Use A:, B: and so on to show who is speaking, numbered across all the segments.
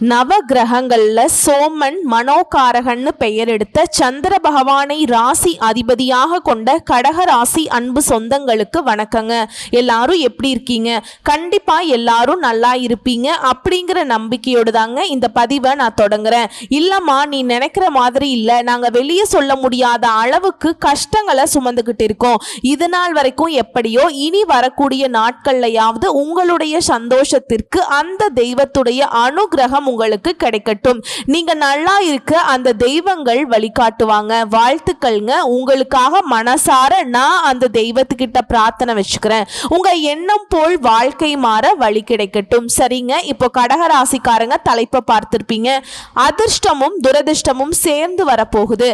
A: நவ கிரகங்கள்ல சோமன் மனோகாரகன்னு பெயர் எடுத்த சந்திர பகவானை ராசி அதிபதியாக கொண்ட கடக ராசி அன்பு சொந்தங்களுக்கு வணக்கங்க. எல்லாரும் எப்படி இருக்கீங்க? கண்டிப்பா எல்லாரும் நல்லா இருப்பீங்க அப்படிங்கிற நம்பிக்கையோடு தாங்க இந்த பதிவை நான் தொடங்குறேன். இல்லம்மா நீ நினைக்கிற மாதிரி இல்லை. நாங்கள் வெளியே சொல்ல முடியாத அளவுக்கு கஷ்டங்களை சுமந்துக்கிட்டு இருக்கோம். இது நாள் வரைக்கும் எப்படியோ இனி வரக்கூடிய நாட்கள்லையாவது உங்களுடைய சந்தோஷத்திற்கு அந்த தெய்வத்துடைய அனுகிரகம் உங்களுக்கு கிடைக்கட்டும். நீங்க நல்லா இருக்க அந்த தெய்வங்கள் வழிகாட்டுவாங்க. வாழ்த்துக்கள்ங்க. உங்களுக்காக மனசார நான் அந்த தெய்வத்துக்கிட்ட பிரார்த்தனை வச்சுக்கிறேன். உங்க எண்ணம் போல் வாழ்க்கை மாற வழி கிடைக்கட்டும். சரிங்க? இப்போ கடகராசிக்காரங்க தலைப்பை பார்த்துருப்பீங்க. அதிர்ஷ்டமும் துரதிர்ஷ்டமும் சேர்ந்து வரப்போகுது.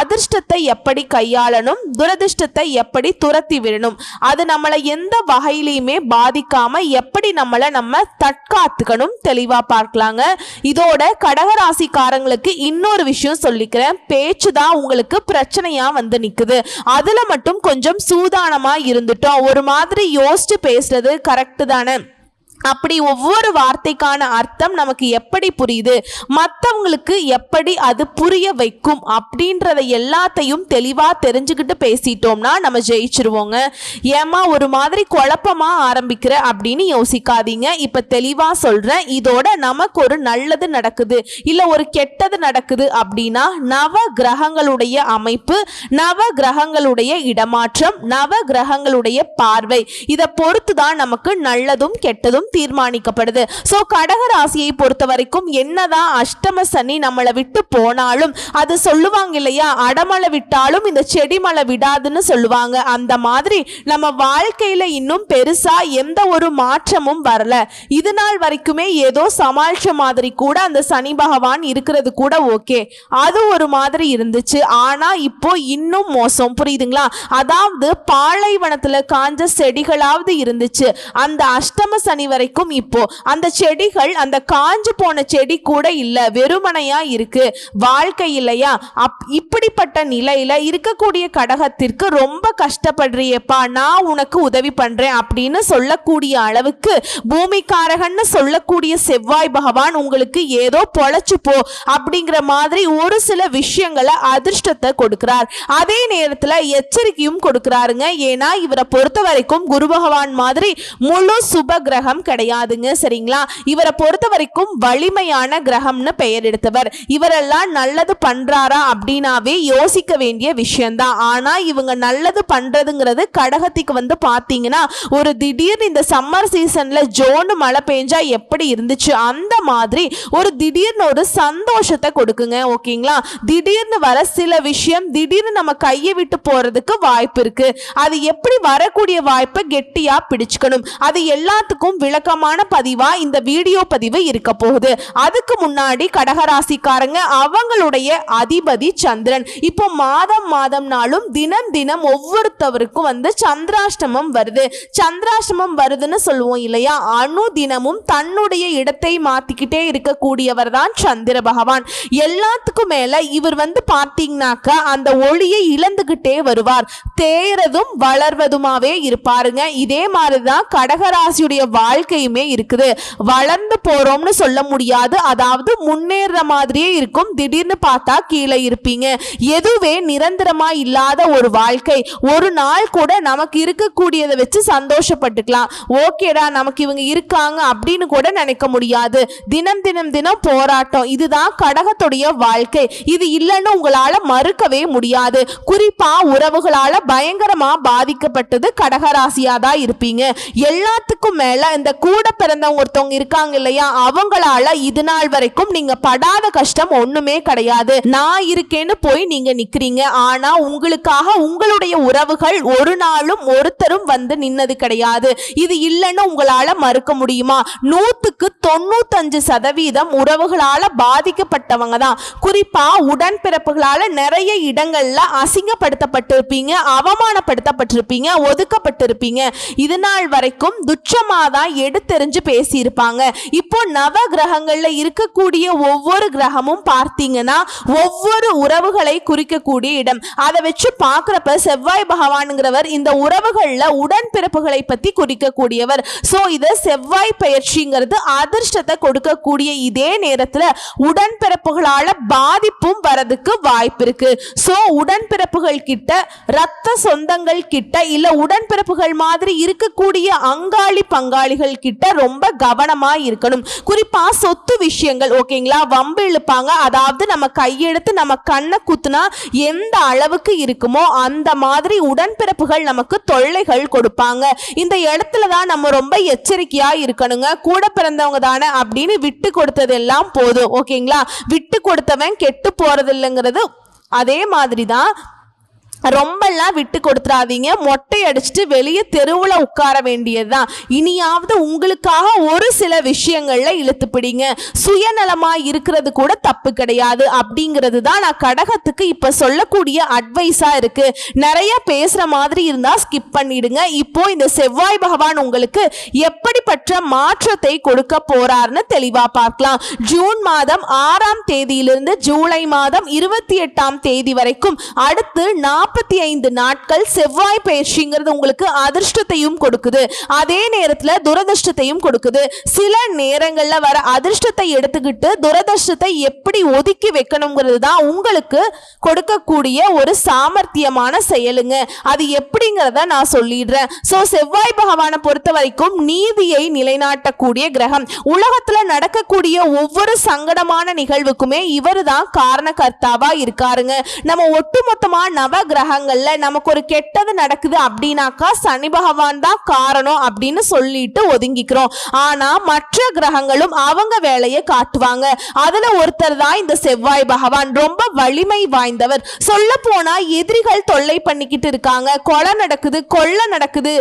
A: அதிர்ஷ்டத்தை எப்படி கையாளணும்? துரதிர்ஷ்டத்தை எப்படி துரத்தி விடணும்? அது நம்மளை எந்த வகையிலையுமே பாதிக்காம எப்படி நம்மளை நம்ம தற்காத்துக்கணும்? தெளிவா பார்க்கலாங்க. இதோட கடகராசிக்காரங்களுக்கு இன்னொரு விஷயம் சொல்லிக்கிறேன். பேச்சு தான் உங்களுக்கு பிரச்சனையா வந்து நிக்குது. அதுல மட்டும் கொஞ்சம் சூதானமா இருந்துட்டோம். ஒரு மாதிரி யோசிச்சு பேசுறது கரெக்டு தானே. அப்படி ஒவ்வொரு வார்த்தைக்கான அர்த்தம் நமக்கு எப்படி புரியுது? மற்றவங்களுக்கு எப்படி அது புரிய வைக்கும்? அப்படின்றத எல்லாத்தையும் தெளிவாக தெரிஞ்சுக்கிட்டு பேசிட்டோம்னா நம்ம ஜெயிச்சிருவோங்க. ஏமா ஒரு மாதிரி குழப்பமாக ஆரம்பிக்கிற அப்படின்னு யோசிக்காதீங்க. இப்போ தெளிவாக சொல்கிறேன் இதோட நமக்கு ஒரு நல்லது நடக்குது. இல்லை ஒரு கெட்டது நடக்குது அப்படின்னா நவ கிரகங்களுடைய அமைப்பு நவ கிரகங்களுடைய இடமாற்றம் நவ கிரகங்களுடைய பார்வை. இதை பொறுத்து தான் நமக்கு நல்லதும் கெட்டதும் தீர்மானிக்கப்படுது. ஸோ கடக ராசியை பொறுத்த வரைக்கும் என்னதான் அஷ்டம சனி நம்மளை விட்டு போனாலும் அது சொல்லுவாங்க இல்லையா? அடமலை விட்டாலும் இந்த செடி மலை விடாதுன்னு சொல்லுவாங்க. அந்த மாதிரி நம்ம வாழ்க்கையில இன்னும் பெருசா எந்த ஒரு மாற்றமும் வரல. இது நாள் வரைக்குமே ஏதோ சமாளிச்ச மாதிரி கூட அந்த சனி பகவான் இருக்கிறது கூட ஓகே. அது ஒரு மாதிரி இருந்துச்சு. ஆனா இப்போ இன்னும் மோசம். புரியுதுங்களா? அதாவது பாலைவனத்துல காஞ்ச செடிகளாவது இருந்துச்சு. அந்த அஷ்டம சனி வரைக்கும் இப்போ அந்த செடிகள் அந்த காஞ்சு போன செடி கூட இல்லை வெறுமனையா இருக்கு. வாழ்க்கை இல்லையா? அப் இப்படிப்பட்ட நிலையில இருக்கக்கூடிய கடகத்திற்கு ரொம்ப கஷ்டப்படுறியப்பா நான் உனக்கு உதவி பண்றேன் அப்படின்னு சொல்லக்கூடிய அளவுக்கு பூமிக்காரகன்னு சொல்லக்கூடிய செவ்வாய் பகவான் உங்களுக்கு ஏதோ பொழைச்சு போ அப்படிங்கிற மாதிரி ஒரு சில விஷயங்களை அதிர்ஷ்டத்தை கொடுக்கிறார். அதே நேரத்துல எச்சரிக்கையும் கொடுக்கிறாருங்க. ஏன்னா இவரை பொறுத்த வரைக்கும் குரு பகவான் மாதிரி முழு சுப கிரகம் கிடையாதுங்க சரிங்களா? இவரை பொறுத்த வரைக்கும் வலிமையான கிரகம்னு பெயர் எடுத்தவர். இவரெல்லாம் நல்லது பண்றாரா அப்படின்னாவே யோசிக்க வேண்டிய விஷயம்தான். ஆனா இவங்க நல்லது பண்றதுங்கிறது கடகத்துக்கு வந்து பாத்தீங்கன்னா ஒரு திடீர்னு இந்த சம்மர் சீசன்ல ஜோனு மழை பெஞ்சா எப்படி இருந்துச்சு? அந்த மாதிரி ஒரு திடீர்னு ஒரு சந்தோஷத்தை கொடுக்குங்க ஓகேங்களா? திடீர்னு வர சில விஷயம் திடீர்னு நம்ம கையை விட்டு போறதுக்கு வாய்ப்பு இருக்கு. அது எப்படி வரக்கூடிய வாய்ப்பை கெட்டியா பிடிச்சுக்கணும்? அது எல்லாத்துக்கும் விளக்கமான பதிவா இந்த வீடியோ பதிவு இருக்க போகுது. அதுக்கு முன்னாடி கடகராசிக்காரங்க அவங்களுடைய அதிபதி சந்திரன். இப்போ மாதம் மாதம்னாலும் தினம் தினம் ஒவ்வொருத்தவருக்கும் வந்து சந்திராஷ்டமம் வருது. சந்திராஷ்டமம் வருதுன்னு சொல்லுவோம் இல்லையா? அணு தினமும் தன்னுடைய இடத்தை மாத்திக்கிட்டே இருக்கக்கூடியவர் தான் சந்திர பகவான். எல்லாத்துக்கும் மேல இவர் வந்து பார்த்தீங்கன்னாக்க அந்த ஒளியை இழந்துகிட்டே வருவார். தேறதும் வளர்வதுமாவே இருப்பாருங்க. இதே மாதிரிதான் கடகராசியுடைய வாழ்க்கையுமே இருக்குது. வளர்ந்து போறோம்னு சொல்ல முடியாது. அதாவது முன்னேற மாதிரியே இருக்கும். திடீர்னு பார்த்தா கீழே இருப்பீங்க. எதுவே நிரந்தரமா இல்லாத ஒரு வாழ்க்கை. ஒரு நாள் கூட நமக்கு இருக்கக்கூடியதை வச்சு சந்தோஷப்பட்டுக்கலாம். ஓகேடா நமக்கு இவங்க இருக்காங்க அப்படின்னு கூட நினைக்க முடியாது. தினம் தினம் தினம் போராட்டம். இதுதான் கடகத்துடைய வாழ்க்கை. இது இல்லைன்னு உங்களால மறுக்கவே முடியாது. குறிப்பா உறவுகளால பயங்கரமா பாதிக்கப்பட்டது கடகராசியா தான் இருப்பீங்க. எல்லாத்துக்கும் மேல இந்த கூட பிறந்தவங்க ஒருத்தவங்க இருக்காங்க இல்லையா அவங்களால இது நாள் வரைக்கும் நீங்க படாத கஷ்டம் ஒண்ணுமே கிடையாது. நான் இருக்கேன்னு போய் நீங்க நிக்கிறீங்க. ஆனா உங்களுக்காக உங்களுடைய உறவுகள் ஒரு நாளும் ஒருத்தரும் வந்து நின்னது கிடையாது. இது இல்லைன்னு உங்களால மறுக்க முடியுமா? நூத்துக்கு தொண்ணூத்தஞ்சு சதவீதம் உறவுகளால பாதிக்கப்பட்டவங்க தான். குறிப்பா உடன்பிறப்புகளால நிறைய இடங்கள்ல அசிங்கப்படுத்தப்பட்டிருப்பீங்க அவமானப்படுத்தப்பட்டிருப்பீங்க ஒதுக்கப்பட்டிருப்பீங்க. இது நாள் வரைக்கும் துச்சமா தான் எடுத்தெறிஞ்சு பேசியிருப்பாங்க. இப்போ நவ கிரகங்களில் இருக்கக்கூடிய ஒவ்வொரு கிரகமும் பார்த்தீங்கன்னா ஒவ்வொரு உறவுகளை குறிக்கக்கூடிய இடம். அதை வச்சு பார்க்குறப்ப செவ்வாய் பகவானுங்கிறவர் இந்த உறவுகளில் உடன்பிறப்புகளை பற்றி குறிக்கக்கூடியவர். ஸோ இதை செவ்வாய் பயிற்சிங்கிறது அதிர்ஷ்டத்தை கொடுக்கக்கூடிய இதே நேரத்தில் உடன்பிறப்புகளால் பாதிப்பும் வரதுக்கு வாய்ப்பு இருக்கு. ஸோ உடன்பிறப்புகள் கிட்ட ரத்த சொந்தங்கள் கிட்ட இல்லை உடன்பிறப்புகள் மாதிரி இருக்கக்கூடிய அங்காளி பங்காளிகள் கிட்ட ரொம்ப கவனமா இருக்கணும். குறிப்பா சொத்து விஷயங்கள் ஓகேங்களா? வம்பு இழுப்பாங்க. அதாவது நம்ம கையெடுத்து நம்ம கண்ணை குத்துனா எந்த அளவுக்கு இருக்குமோ அந்த மாதிரி உடன்பிறப்புகள் நமக்கு தொல்லைகள் கொடுப்பாங்க. இந்த இடத்துல தான் நம்ம ரொம்ப எச்சரிக்கையா இருக்கணுங்க. கூட பிறந்தவங்க தானே அப்படின்னு விட்டு கொடுத்ததெல்லாம் போதும். ஓகேங்களா? விட்டு கொடுத்தவன் கெட்டு போறது இல்லைங்கிறது அதே மாதிரி தான் ரொம்பலாம் விட்டு கொடுத்துறாதீங்க. மொட்டை அடிச்சுட்டு வெளியே தெருவில் உட்கார வேண்டியதுதான். இனியாவது உங்களுக்காக ஒரு சில விஷயங்களில் இழுத்து பிடிங்க. சுயநலமாக இருக்கிறது கூட தப்பு கிடையாது. அப்படிங்கிறது தான் நான் கடகத்துக்கு இப்போ சொல்லக்கூடிய அட்வைஸாக இருக்குது நிறைய பேசுகிற மாதிரி இருந்தால் ஸ்கிப் பண்ணிடுங்க. இப்போ இந்த செவ்வாய் பகவான் உங்களுக்கு எப்படிப்பட்ட மாற்றத்தை கொடுக்க போறாருன்னு தெளிவாக பார்க்கலாம். ஜூன் மாதம் ஆறாம் தேதியிலிருந்து ஜூலை மாதம் இருபத்தி எட்டாம் தேதி வரைக்கும் அடுத்து நாற்பத்தி ஐந்து நாட்கள் செவ்வாய் பயிற்சிங்கிறது உங்களுக்கு அதிர்ஷ்டத்தையும் கொடுக்குது. அதே நேரத்துல துரதிர்ஷ்டத்தையும் கொடுக்குது. சில நேரங்கள்ல வர அதிர்ஷ்டத்தை எடுத்துக்கிட்டு துரதிர்ஷ்டத்தை எப்படி ஒதுக்கி வைக்கணுங்கிறது தான் உங்களுக்கு கொடுக்கக்கூடிய ஒரு சாமர்த்தியமான செயலுங்க. அது எப்படிங்கிறத நான் சொல்லிடுறேன். ஸோ செவ்வாய் பகவானை பொறுத்த வரைக்கும் நீதியை நிலைநாட்டக்கூடிய கிரகம். உலகத்துல நடக்கக்கூடிய ஒவ்வொரு சங்கடமான நிகழ்வுக்குமே இவர் தான் காரணகர்த்தாவா இருக்காருங்க. நம்ம ஒட்டுமொத்தமா நவ கிரகங்கள்ல நமக்கு ஒரு கெட்டது நடக்குது அப்படின்னாக்கா சனி பகவான் தான் காரணம் அப்படின்னு சொல்லிட்டு ஒதுங்கிக்கிறோம். ஆனா மற்ற கிரகங்களும் அவங்க வேலையை காட்டுவாங்க. அதுல ஒருத்தர் தான் இந்த செவ்வாய் பகவான். ரொம்ப வலிமை வாய்ந்தவர். சொல்ல போனா எதிரிகள் தொல்லை பண்ணிக்கிட்டு இருக்காங்க. கொலை நடக்குது கொள்ளை நடக்குது.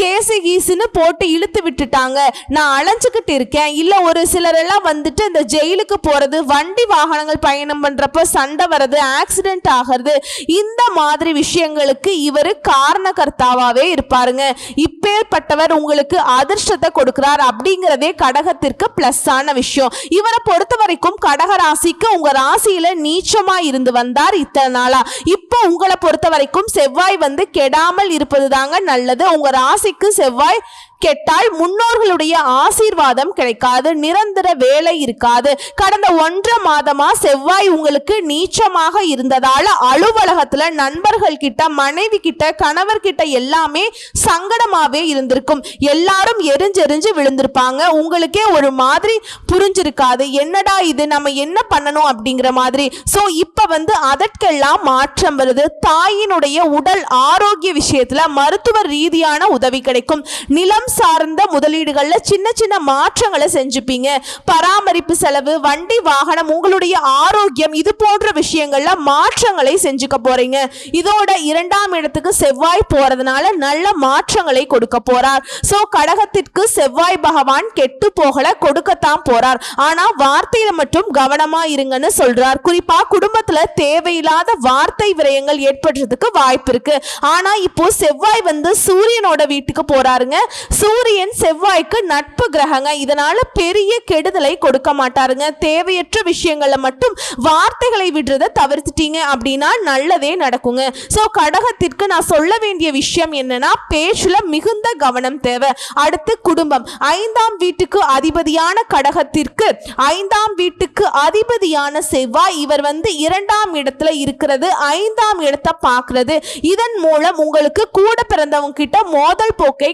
A: கேசு கீசுன்னு போட்டு இழுத்து விட்டுட்டாங்க. நான் அலைஞ்சுக்கிட்டு இருக்கேன். இல்லை ஒரு சிலரெல்லாம் வந்துட்டு இந்த ஜெயிலுக்கு போகிறது வண்டி வாகனங்கள் பயணம் பண்ணுறப்போ சண்டை வர்றது ஆக்சிடென்ட் ஆகிறது இந்த மாதிரி விஷயங்களுக்கு இவர் காரணகர்த்தாவாகவே இருப்பாருங்க. இப்பேற்பட்டவர் உங்களுக்கு அதிர்ஷ்டத்தை கொடுக்கிறார் அப்படிங்கிறதே கடகத்திற்கு ப்ளஸ்ஸான விஷயம். இவரை பொறுத்த வரைக்கும் கடக ராசிக்கு உங்கள் ராசியில் நீச்சமாக இருந்து வந்தார் இத்தனை நாளா. இப்போ உங்களை பொறுத்த வரைக்கும் செவ்வாய் வந்து கெடாமல் இருப்பது தாங்க நல்லது உங்கள் ராசிக்கு செவ்வாய் கெட்டால் முன்னோர்களுடைய ஆசீர்வாதம் கிடைக்காது நிரந்தர வேலை இருக்காது. கடந்த ஒன்றரை மாதமா செவ்வாய் உங்களுக்கு நீச்சமாக இருந்ததால அலுவலகத்துல நண்பர்கள் கிட்ட மனைவி கிட்ட கணவர் கிட்ட எல்லாமே சங்கடமாவே இருந்திருக்கும். எல்லாரும் எரிஞ்செரிஞ்சு விழுந்திருப்பாங்க. உங்களுக்கே ஒரு மாதிரி புரிஞ்சிருக்காது. என்னடா இது? நம்ம என்ன பண்ணணும் அப்படிங்கிற மாதிரி. ஸோ இப்போ வந்து அதற்கெல்லாம் மாற்றம் வருது. தாயினுடைய உடல் ஆரோக்கிய விஷயத்துல மருத்துவ ரீதியான உதவி கிடைக்கும். நிலம் சார்ந்த முதலீடுகளில் சின்ன சின்ன மாற்றங்களை செஞ்சுப்பீங்க. பராமரிப்பு செலவு வண்டி வாகனம் உங்களுடைய ஆரோக்கியம் இது போன்ற விஷயங்கள்ல மாற்றங்களை செஞ்சுக்க போறீங்க. இதோட இரண்டாம் இடத்துக்கு செவ்வாய் போறதுனால நல்ல மாற்றங்களை கொடுக்க போறார். ஸோ கடகத்திற்கு செவ்வாய் பகவான் கெட்டு போகல கொடுக்கத்தான் போறார். ஆனா வார்த்தையில மட்டும் கவனமா இருங்கன்னு சொல்றார். குறிப்பா குடும்பத்துல தேவையில்லாத வார்த்தை விரயங்கள் ஏற்படுறதுக்கு வாய்ப்பு இருக்கு. ஆனா இப்போ செவ்வாய் வந்து சூரியனோட வீட்டுக்கு போறாருங்க. சூரியன் செவ்வாய்க்கு நட்பு கிரகங்க. இதனால பெரிய கெடுதலை கொடுக்க மாட்டாருங்க. தேவையற்ற விஷயங்களை மட்டும் வார்த்தைகளை விடுறத தவிர்த்துட்டீங்க அப்படின்னா நல்லதே நடக்குங்க. ஸோ கடகத்திற்கு நான் சொல்ல வேண்டிய விஷயம் என்னன்னா பேச்சுல மிகுந்த கவனம் தேவை. அடுத்து குடும்பம். ஐந்தாம் வீட்டுக்கு அதிபதியான கடகத்திற்கு ஐந்தாம் வீட்டுக்கு அதிபதியான செவ்வாய் இவர் வந்து இரண்டாம் இடத்துல இருக்கிறது ஐந்தாம் இடத்தை பார்க்கறது. இதன் மூலம் உங்களுக்கு கூட பிறந்தவங்க கிட்ட மோதல் போக்கை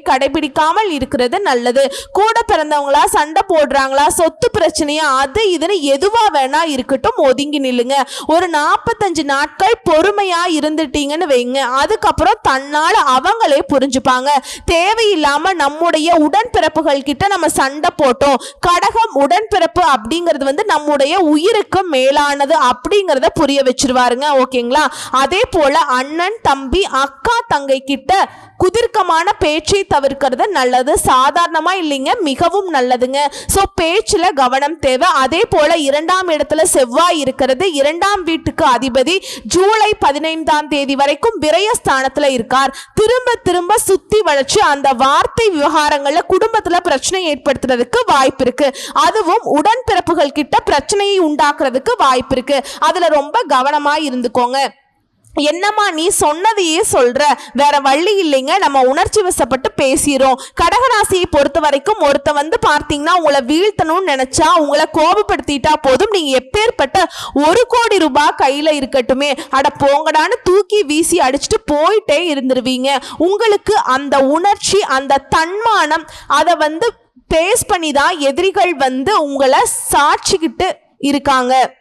A: கடைபிடிக்காமல் இருக்கிறது நல்லது. கூட பிறந்தவங்களா சண்டை போடுறாங்களா சொத்து பிரச்சனையா அது இதுன்னு எதுவா வேணா இருக்கட்டும் ஒதுங்கி நில்லுங்க. ஒரு நாற்பத்தஞ்சு நாட்கள் பொறுமையா இருந்துட்டீங்கன்னு வைங்க. அதுக்கப்புறம் தன்னால அவங்களே புரிஞ்சுப்பாங்க. தேவையில்லாம நம்முடைய உடன்பிறப்புகள் கிட்ட நம்ம சண்டை போட்டோம். கடகம் உடன்பிறப்பு அப்படிங்கிறது வந்து நம்முடைய உயிருக்கு மேலானது அப்படிங்கிறத புரிய வச்சிருவாருங்க. ஓகேங்களா? அதே போல அண்ணன் தம்பி அக்கா தங்கை கிட்ட குதிர்க்கமான பேச்சை தவிர்க்கிறது நல்லது சாதாரணமா இல்லைங்க மிகவும் நல்லதுங்க. ஸோ பேச்சில் கவனம் தேவை. அதே போல இரண்டாம் இடத்துல செவ்வாய் இருக்கிறது. இரண்டாம் வீட்டுக்கு அதிபதி ஜூலை பதினைந்தாம் தேதி வரைக்கும் விரயஸ்தானத்தில் இருக்கார். திரும்ப திரும்ப சுத்தி வளைச்சு அந்த வார்த்தை விவகாரங்களில் குடும்பத்தில் பிரச்சனை ஏற்படுத்துறதுக்கு வாய்ப்பு இருக்கு. அதுவும் உடன்பிறப்புகள் கிட்ட பிரச்சனையை உண்டாக்குறதுக்கு வாய்ப்பு இருக்கு. அதுல ரொம்ப கவனமா இருந்துக்கோங்க. என்னம்மா நீ சொன்னதையே சொல்ற? வேற வழி இல்லைங்க. நம்ம உணர்ச்சி வசப்பட்டு பேசிடுறோம் கடகராசியை பொறுத்த வரைக்கும் ஒருத்த வந்து பார்த்தீங்கன்னா உங்களை வீழ்த்தணும்னு நினைச்சா உங்களை கோபப்படுத்திட்டா போதும். நீங்க எப்பேற்பட்ட ஒரு கோடி ரூபாய் கையில இருக்கட்டுமே. அட போங்கடான்னு தூக்கி வீசி அடிச்சுட்டு போயிட்டே இருந்துருவீங்க. உங்களுக்கு அந்த உணர்ச்சி அந்த தன்மானம் அதை வந்து பேஸ் பண்ணி தான் எதிரிகள் வந்து உங்களை சாட்சிக்கிட்டு இருக்காங்க.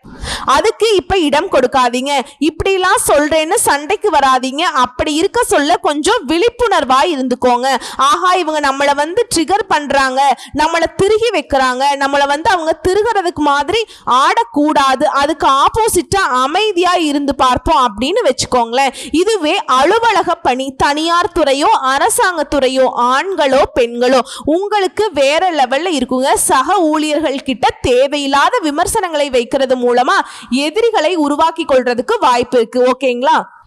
A: அதுக்கு இப்ப இடம் கொடுக்காதீங்க. இப்படிலாம் சொல்றேன்னு சண்டைக்கு வராதீங்க. அப்படி இருக்க சொல்ல கொஞ்சம் விழிப்புணர்வா இருந்துக்கோங்க. ஆஹா இவங்க நம்மளை வந்து ட்ரிகர் பண்றாங்க. நம்மளை திருகி வைக்கிறாங்க. நம்மளை வந்து அவங்க திருகிறதுக்கு மாதிரி ஆடக்கூடாது. அதுக்கு ஆப்போசிட்டா அமைதியா இருந்து பார்ப்போம் அப்படின்னு வச்சுக்கோங்களேன். இதுவே அலுவலக பணி. தனியார் துறையோ அரசாங்க துறையோ ஆண்களோ பெண்களோ உங்களுக்கு வேற லெவல்ல இருக்குங்க. சக ஊழியர்கள் கிட்ட தேவையில்லாத விமர்சனம் வைக்கிறது மூலமா எதிரிகளை உருவாக்கி கொள்றதுக்கு வாய்ப்பு இருக்கு. ஓகேங்களா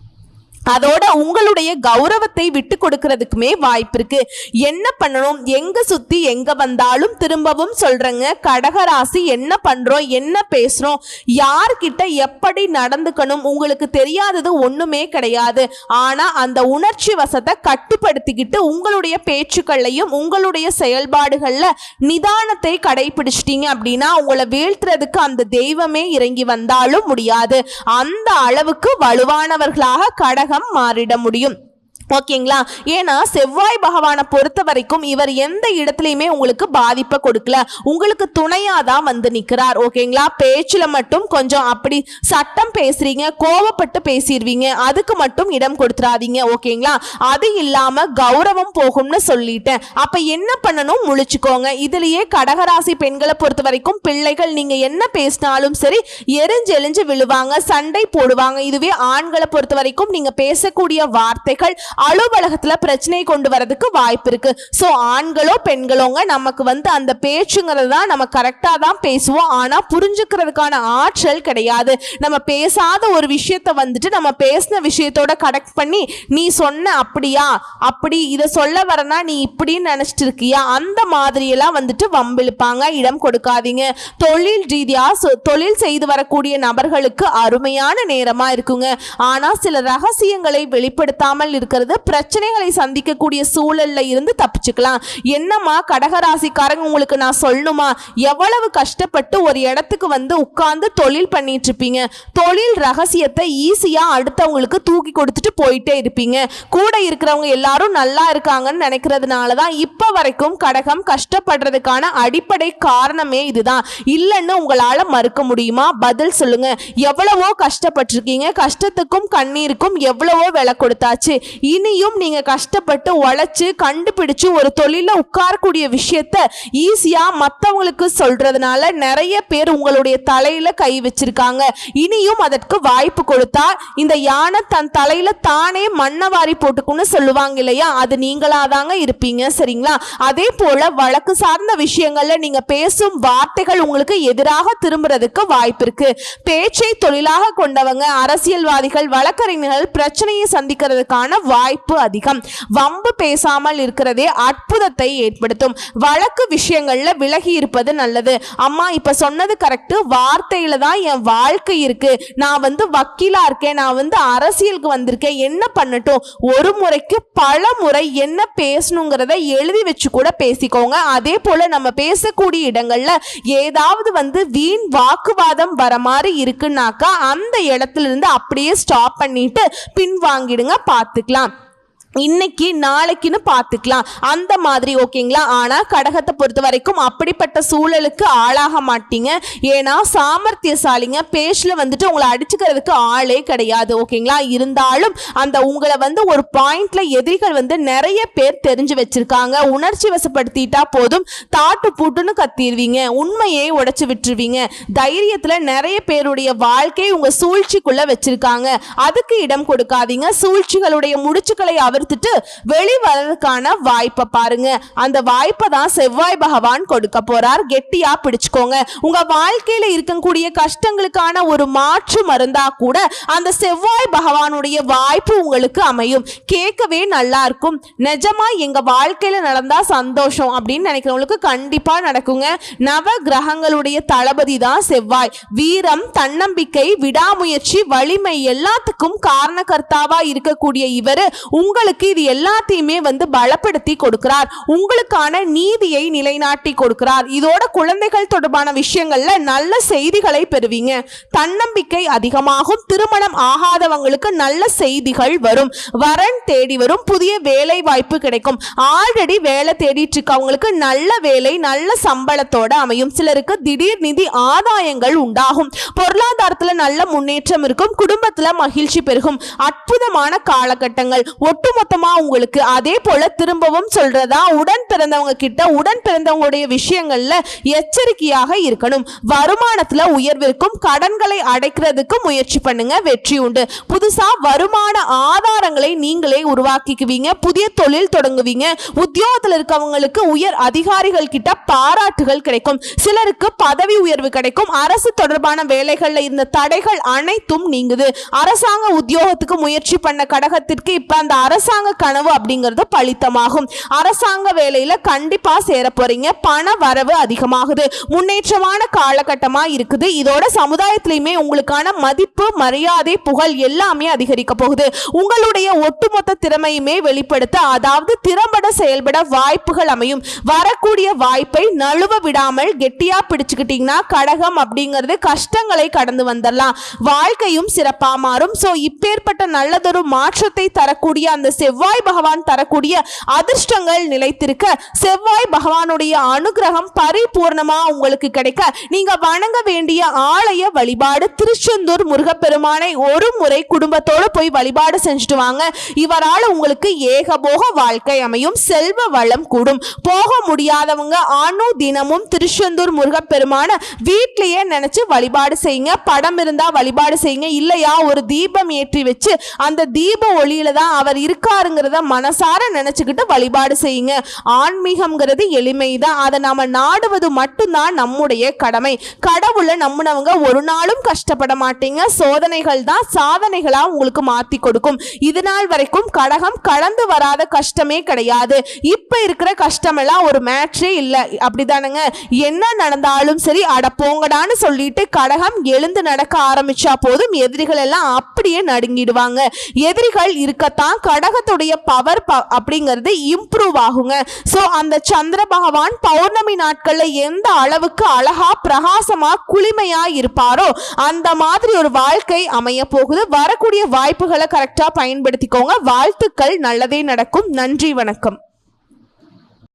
A: அதோட உங்களுடைய கௌரவத்தை விட்டு கொடுக்கறதுக்குமே வாய்ப்பு இருக்கு. என்ன பண்ணணும்? எங்க சுத்தி எங்க வந்தாலும் திரும்பவும் சொல்றேங்க. கடகராசி என்ன பண்றோம்? என்ன பேசுறோம்? யார்கிட்ட எப்படி நடந்துக்கணும்? உங்களுக்கு தெரியாதது ஒண்ணுமே கிடையாது. ஆனா அந்த உணர்ச்சி வசத்தை கட்டுப்படுத்திக்கிட்டு உங்களுடைய பேச்சுக்கள்லையும் உங்களுடைய செயல்பாடுகள்ல நிதானத்தை கடைபிடிச்சிட்டீங்க அப்படின்னா உங்களை வீழ்த்துறதுக்கு அந்த தெய்வமே இறங்கி வந்தாலும் முடியாது. அந்த அளவுக்கு வலுவானவர்களாக கடகம் மாறிட முடியும். ஓகேங்களா? ஏன்னா செவ்வாய் பகவானை பொறுத்த வரைக்கும் இவர் எந்த இடத்துலையுமே உங்களுக்கு பாதிப்பை கொடுக்கல. உங்களுக்கு துணையாக தான் வந்து நிற்கிறார் ஓகேங்களா? பேச்சில் மட்டும் கொஞ்சம் அப்படி சட்டம் பேசுறீங்க கோவப்பட்டு பேசிடுவீங்க அதுக்கு மட்டும் இடம் கொடுத்துறாதீங்க ஓகேங்களா? அது இல்லாமல் கௌரவம் போகும்னு சொல்லிட்டேன். அப்போ என்ன பண்ணணும்? முழிச்சுக்கோங்க. இதுலேயே கடகராசி பெண்களை பொறுத்த வரைக்கும் பிள்ளைகள் நீங்கள் என்ன பேசினாலும் சரி எரிஞ்செழிஞ்சு விழுவாங்க சண்டை போடுவாங்க. இதுவே ஆண்களை பொறுத்த வரைக்கும் நீங்கள் பேசக்கூடிய வார்த்தைகள் அலுவலகத்துல பிரச்சனையை கொண்டு வரதுக்கு வாய்ப்பு இருக்கு. ஸோ ஆண்களோ பெண்களோங்க நமக்கு வந்து அந்த பேச்சுங்கிறது தான் நம்ம கரெக்டாக தான் பேசுவோம். ஆனால் புரிஞ்சுக்கிறதுக்கான ஆற்றல் கிடையாது. நம்ம பேசாத ஒரு விஷயத்த வந்துட்டு நம்ம பேசின விஷயத்தோட கனெக்ட் பண்ணி நீ சொன்ன அப்படியா? அப்படி இதை சொல்ல வரனா நீ இப்படின்னு நினச்சிட்டு இருக்கியா அந்த மாதிரியெல்லாம் வந்துட்டு வம்பிழுப்பாங்க. இடம் கொடுக்காதீங்க. தொழில் ரீதியாக சொ- தொழில் செய்து வரக்கூடிய நபர்களுக்கு அருமையான நேரமாக இருக்குங்க. ஆனால் சில ரகசியங்களை வெளிப்படுத்தாமல் இருக்கிறது பிரச்சனைகளை சந்திக்கக்கூடிய சூழல்ல இருந்து தப்பிச்சுக்கலாம். என்னம்மா கடகராசிக்காரங்க உங்களுக்கு நான் சொல்லணுமா? எவ்வளவு கஷ்டப்பட்டு ஒரு இடத்துக்கு வந்து உட்கார்ந்து தொழில் பண்ணிட்டு இருப்பீங்க. தொழில் ரகசியத்தை ஈஸியா அடுத்தவங்களுக்கு தூக்கி கொடுத்துட்டு போயிட்டே இருப்பீங்க. கூட இருக்கிறவங்க எல்லாரும் நல்லா இருக்காங்கன்னு நினைக்கிறதுனால தான் இப்போ வரைக்கும் கடகம் கஷ்டப்படுறதுக்கான அடிப்படை காரணமே இதுதான். இல்லைன்னு உங்களால மறுக்க முடியுமா? பதில் சொல்லுங்க. எவ்வளவோ கஷ்டப்பட்டிருக்கீங்க. கஷ்டத்துக்கும் கண்ணீருக்கும் எவ்வளவோ விலை கொடுத்தாச்சு. இனியும் நீங்க கஷ்டப்பட்டு உழைச்சு கண்டுபிடிச்சு ஒரு தொழில உட்காரக்கூடிய விஷயத்த ஈஸியா மத்தவங்களுக்கு சொல்றதுனால நிறைய பேர் உங்களுடைய தலையில கை வச்சிருக்காங்க. இனியும் அதற்கு வாய்ப்பு கொடுத்தா இந்த யானை தன் தலையில தானே மண்ணை வாரி போட்டுக்குன்னு சொல்லுவாங்க இல்லையா? அது நீங்களாதாங்க இருப்பீங்க சரிங்களா? அதே போல வழக்கு சார்ந்த விஷயங்கள்ல நீங்க பேசும் வார்த்தைகள் உங்களுக்கு எதிராக திரும்புறதுக்கு வாய்ப்பு இருக்கு. பேச்சை தொழிலாக கொண்டவங்க அரசியல்வாதிகள் வழக்கறிஞர்கள் பிரச்சனையை சந்திக்கிறதுக்கான வாய்ப்பு வாய்ப்பு அதிகம். வம்பு பேசாமல் இருக்கிறதே அற்புதத்தை ஏற்படுத்தும். வழக்கு விஷயங்கள்ல விலகி இருப்பது நல்லது. அம்மா இப்ப சொன்னது கரெக்ட் வார்த்தையில தான் என் வாழ்க்கை இருக்கு. நான் வந்து வக்கீலா இருக்கேன். நான் வந்து அரசியலுக்கு வந்திருக்கேன். என்ன பண்ணட்டும்? ஒரு முறைக்கு பல முறை என்ன பேசணுங்கிறத எழுதி வச்சு கூட பேசிக்கோங்க. அதே போல நம்ம பேசக்கூடிய இடங்கள்ல ஏதாவது வந்து வீண் வாக்குவாதம் வர மாதிரி இருக்குன்னாக்கா அந்த இடத்துல இருந்து அப்படியே ஸ்டாப் பண்ணிட்டு பின்வாங்கிடுங்க பார்த்துக்கலாம் இன்னைக்கு நாளைக்குன்னு பார்த்துக்கலாம். அந்த மாதிரி ஓகேங்களா? ஆனால் கடகத்தை பொறுத்த வரைக்கும் அப்படிப்பட்ட சூழலுக்கு ஆளாக மாட்டீங்க. ஏன்னா சாமர்த்தியசாலிங்க பேஷில் வந்துட்டு உங்களை அடிச்சுக்கிறதுக்கு ஆளே கிடையாது ஓகேங்களா? இருந்தாலும் அந்த உங்களை வந்து ஒரு பாயிண்ட்ல எதிரிகள் வந்து நிறைய பேர் தெரிஞ்சு வச்சிருக்காங்க. உணர்ச்சி வசப்படுத்திட்டா போதும். தாட்டு பூட்டுன்னு கத்திடுவீங்க உண்மையை உடைச்சு விட்டுருவீங்க. தைரியத்தில் நிறைய பேருடைய வாழ்க்கை உங்க சூழ்ச்சிக்குள்ள வச்சிருக்காங்க. அதுக்கு இடம் கொடுக்காதீங்க. சூழ்ச்சிகளுடைய முடிச்சுக்களை அவர் வளர்த்துட்டு வெளி வர்றதுக்கான வாய்ப்பை பாருங்க. அந்த வாய்ப்பை தான் செவ்வாய் பகவான் கொடுக்க போறார். கெட்டியா பிடிச்சுக்கோங்க. உங்க வாழ்க்கையில இருக்கக்கூடிய கஷ்டங்களுக்கான ஒரு மாற்று மருந்தா கூட அந்த செவ்வாய் பகவானுடைய வாய்ப்பு உங்களுக்கு அமையும். கேட்கவே நல்லா இருக்கும். நிஜமா எங்க வாழ்க்கையில நடந்தா சந்தோஷம் அப்படின்னு நினைக்கிறவங்களுக்கு கண்டிப்பா நடக்குங்க. நவ கிரகங்களுடைய தளபதி தான் செவ்வாய். வீரம் தன்னம்பிக்கை விடாமுயற்சி வலிமை எல்லாத்துக்கும் காரணகர்த்தாவா இருக்கக்கூடிய இவர் உங்களுக்கு உங்களுக்கு இது எல்லாத்தையுமே வந்து பலப்படுத்தி கொடுக்கிறார். உங்களுக்கான நீதியை நிலைநாட்டி கொடுக்கிறார். இதோட குழந்தைகள் தொடர்பான விஷயங்கள்ல நல்ல செய்திகளை பெறுவீங்க. தன்னம்பிக்கை அதிகமாகும். திருமணம் ஆகாதவங்களுக்கு நல்ல செய்திகள் வரும். வரன் தேடி வரும். புதிய வேலை வாய்ப்பு கிடைக்கும். ஆல்ரெடி வேலை தேடிட்டு இருக்கவங்களுக்கு நல்ல வேலை நல்ல சம்பளத்தோட அமையும். சிலருக்கு திடீர் நிதி ஆதாயங்கள் உண்டாகும். பொருளாதாரத்துல நல்ல முன்னேற்றம் இருக்கும். குடும்பத்துல மகிழ்ச்சி பெருகும். அற்புதமான காலகட்டங்கள். ஒட்டுமொத்த ஒட்டுமொத்தமா உங்களுக்கு அதே போல திரும்பவும் சொல்றதா உடன் பிறந்தவங்க கிட்ட உடன் பிறந்தவங்களுடைய விஷயங்கள்ல எச்சரிக்கையாக இருக்கணும். வருமானத்துல உயர்விற்கும் கடன்களை அடைக்கிறதுக்கு முயற்சி பண்ணுங்க வெற்றி உண்டு. புதுசா வருமான ஆதாரங்களை நீங்களே உருவாக்கிக்குவீங்க புதிய தொழில் தொடங்குவீங்க. உத்தியோகத்தில் இருக்கவங்களுக்கு உயர் அதிகாரிகள் கிட்ட பாராட்டுகள் கிடைக்கும். சிலருக்கு பதவி உயர்வு கிடைக்கும். அரசு தொடர்பான வேலைகள்ல இருந்த தடைகள் அனைத்தும் நீங்குது. அரசாங்க உத்தியோகத்துக்கு முயற்சி பண்ண கடகத்திற்கு இப்ப அந்த அரசு அரசாங்க கனவு அப்படிங்கிறது பலித்தமாகும். அரசாங்க வேலையில கண்டிப்பா சேர போறீங்க. பண வரவு அதிகமாகுது. முன்னேற்றமான காலகட்டமா இருக்குது. இதோட சமுதாயத்திலையுமே உங்களுக்கான மதிப்பு மரியாதை புகழ் எல்லாமே அதிகரிக்க போகுது. உங்களுடைய ஒட்டுமொத்த திறமையுமே வெளிப்படுத்த அதாவது திறம்பட செயல்பட வாய்ப்புகள் அமையும். வரக்கூடிய வாய்ப்பை நழுவ விடாமல் கெட்டியா பிடிச்சுக்கிட்டீங்கன்னா கடகம் அப்படிங்கிறது கஷ்டங்களை கடந்து வந்துடலாம் வாழ்க்கையும் சிறப்பா மாறும். ஸோ இப்பேற்பட்ட நல்லதொரு மாற்றத்தை தரக்கூடிய அந்த செவ்வாய் பகவான் தரக்கூடிய அதிர்ஷ்டங்கள் நிலைத்திருக்க செவ்வாய் பகவானுடைய அனுகிரகம் பரிபூர்ணமா உங்களுக்கு கிடைக்க நீங்க வணங்க வேண்டிய ஆலய வழிபாடு திருச்செந்தூர் முருகப்பெருமானை ஒரு முறை குடும்பத்தோடு போய் வழிபாடு செஞ்சுட்டு வாங்க. இவரால் உங்களுக்கு ஏகபோக வாழ்க்கை அமையும் செல்வ வளம் கூடும். போக முடியாதவங்க அணு தினமும் திருச்செந்தூர் முருகப்பெருமான வீட்லயே நினைச்சு வழிபாடு செய்யுங்க. படம் இருந்தா வழிபாடு செய்யுங்க. இல்லையா ஒரு தீபம் ஏற்றி வச்சு அந்த தீப ஒளியில தான் அவர் இருக்க இருக்காருங்கிறத மனசார நினைச்சுக்கிட்டு வழிபாடு செய்யுங்க. ஆன்மீகம்ங்கிறது எளிமைதான். அதை நாம நாடுவது மட்டும்தான் நம்முடைய கடமை. கடவுளை நம்முனவங்க ஒரு நாளும் கஷ்டப்பட மாட்டீங்க. சோதனைகள் தான் சாதனைகளா உங்களுக்கு மாத்தி கொடுக்கும். இது நாள் வரைக்கும் கடகம் கடந்து வராத கஷ்டமே கிடையாது. இப்ப இருக்கிற கஷ்டமெல்லாம் ஒரு மேட்சே இல்லை. அப்படிதானுங்க. என்ன நடந்தாலும் சரி அட போங்கடான்னு சொல்லிட்டு கடகம் எழுந்து நடக்க ஆரம்பிச்சா போதும் எதிரிகள் எல்லாம் அப்படியே நடுங்கிடுவாங்க. எதிரிகள் இருக்கத்தான் கடகத்துடைய பவர் அப்படிங்கிறது இம்ப்ரூவ் ஆகுங்க. ஸோ அந்த சந்திர பகவான் பௌர்ணமி நாட்கள்ல எந்த அளவுக்கு அழகா பிரகாசமா குளிமையா இருப்பாரோ அந்த மாதிரி ஒரு வாழ்க்கை அமைய போகுது. வரக்கூடிய வாய்ப்புகளை கரெக்டா பயன்படுத்திக்கோங்க. வாழ்த்துக்கள். நல்லதே நடக்கும். நன்றி. வணக்கம்.